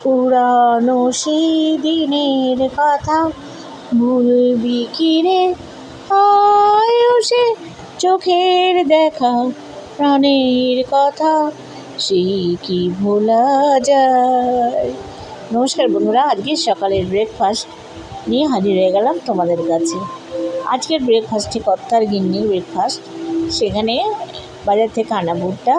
পুরানো সেই দিনের কথা ভুলবি কি রে? আয়ুষে চোখের দেখা, প্রাণের কথা সেই কি ভোলা যায়? নমস্কার বন্ধুরা, আজকে সকালের ব্রেকফাস্ট নিয়ে হাজির হয়ে গেলাম তোমাদের কাছে। আজকের ব্রেকফাস্টটি কর্তার গিন্নির ব্রেকফাস্ট সেখানে বাজার থেকে আনা ভুট্টা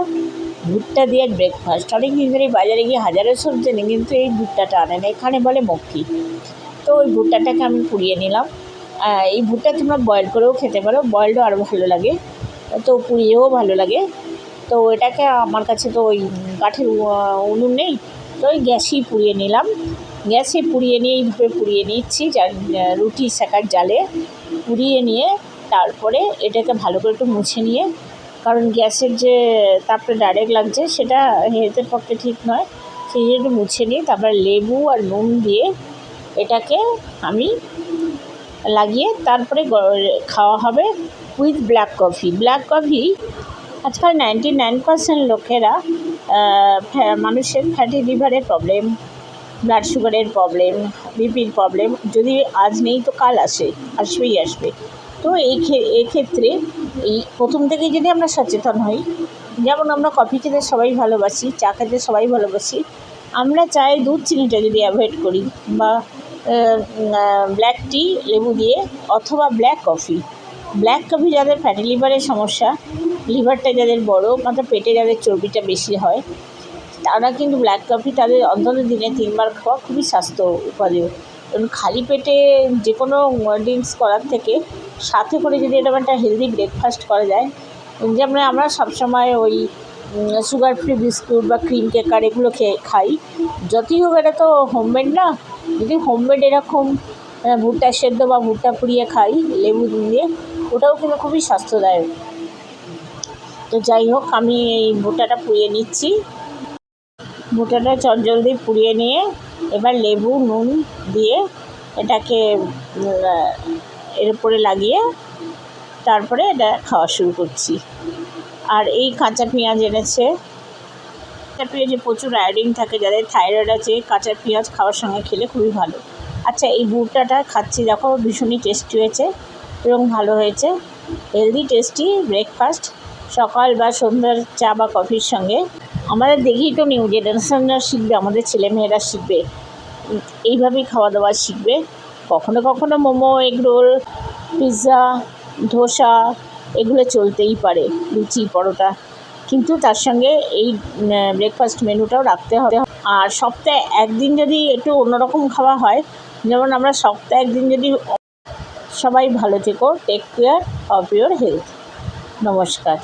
ভুট্টা দিয়ে ব্রেকফাস্ট অনেক দিন ধরে বাজারে গিয়ে হাজারো সবজি নেই কিন্তু এই ভুট্টাটা আনেন এখানে বলে মক্কি। তো ওই ভুট্টাটাকে আমি পুড়িয়ে নিলাম। এই ভুট্টা তোমরা বয়েল করেও খেতে পারো। বয়েলডও আরও ভালো লাগে। তো পুড়িয়েও ভালো লাগে। তো এটাকে আমার কাছে তো ওই কাঠের উনুন নেই। তো ওই গ্যাসেই পুড়িয়ে নিলাম। গ্যাসে পুড়িয়ে নিয়ে এইভাবে পুড়িয়ে নিচ্ছি রুটি সেকার জালে। পুড়িয়ে নিয়ে তারপরে এটাকে ভালো করে একটু মুছে নিয়ে কারণ গ্যাসের যে তাপটা ডাইরেক্ট লাগছে, সেটা হেলথের পক্ষে ঠিক নয়। সেই জন্য মুছে নিয়ে তারপরে লেবু আর নুন দিয়ে এটাকে আমি লাগিয়ে তারপরে খাওয়া হবে with black coffee black coffee আজকাল নাইনটি নাইন পার্সেন্ট লোকেরা মানুষের ফ্যাটি লিভারের প্রবলেম ব্লাড সুগারের প্রবলেম বিপির প্রবলেম যদি আজ নেই তো কাল আসে, আসবেই আসবে। তো এই ক্ষে- এক্ষেত্রে এই প্রথম থেকেই যদি আমরা সচেতন হই, যেমন আমরা কফি খেতে সবাই ভালোবাসি, চা খেতে সবাই ভালোবাসি, আমরা চায়ে দুধ চিনিটা যদি অ্যাভয়েড করি বা ব্ল্যাক টি লেবু দিয়ে অথবা ব্ল্যাক কফি ব্ল্যাক কফি যাদের ফ্যাটি লিভারের সমস্যা লিভারটা যাদের বড় মাথা পেটে যাদের চর্বিটা বেশি হয়, তারা কিন্তু ব্ল্যাক কফি তাদের অন্তত দিনে তিনবার খাওয়া খুবই স্বাস্থ্য উপাদেয়। খালি পেটে যে কোনো ড্রিঙ্কস করার থেকে সাথে করে যদি এরকম একটা হেলদি ব্রেকফাস্ট করা যায় যেমন আমরা সবসময় ওই সুগার ফ্রি বিস্কুট বা ক্রিম কেকার এগুলো খেয়ে খাই। যতই হোক, এটা তো হোমমেড না। যদি হোমমেড এরকম ভুট্টা সেদ্ধ বা ভুট্টা পুড়িয়ে খাই, লেবু দিয়ে, ওটাও কিন্তু খুবই স্বাস্থ্যদায়ক। তো যাই হোক, আমি এই ভুট্টাটা পুড়িয়ে নিচ্ছি। ভুট্টাটা চটজলদি পুড়িয়ে নিয়ে এবার লেবু, নুন দিয়ে এটাকে এর উপরে লাগিয়ে তারপরে এটা খাওয়া শুরু করছি। আর এই কাঁচা পেঁয়াজ এনেছে। কাঁচা পেঁয়াজে প্রচুর আয়োডিন থাকে, যাদের থাইরয়েড আছে, কাঁচা পেঁয়াজ খাওয়ার সঙ্গে খেলে খুবই ভালো। আচ্ছা এই ভুট্টাটা খাচ্ছি, দেখো ভীষণই টেস্টি হয়েছে এবং ভালো হয়েছে। হেলদি টেস্টি ব্রেকফাস্ট সকাল বা সন্ধ্যার চা বা কফির সঙ্গে। আমাদের দেখেই তো নিউ জেনারেশনরা শিখবে, আমাদের ছেলেমেয়েরা শিখবে। এইভাবেই খাওয়া দাওয়া শিখবে। কখনো কখনো মোমো এগরোল পিৎজা ধোসা, এগুলো চলতেই পারে, লুচি, পরোটা। কিন্তু তার সঙ্গে এই ব্রেকফাস্ট মেনুটাও রাখতে হবে। আর সপ্তাহে একদিন যদি একটু অন্যরকম খাওয়া হয়, যেমন আমরা সপ্তাহে একদিন যদি সবাই ভালো থেকো take care of your health নমস্কার।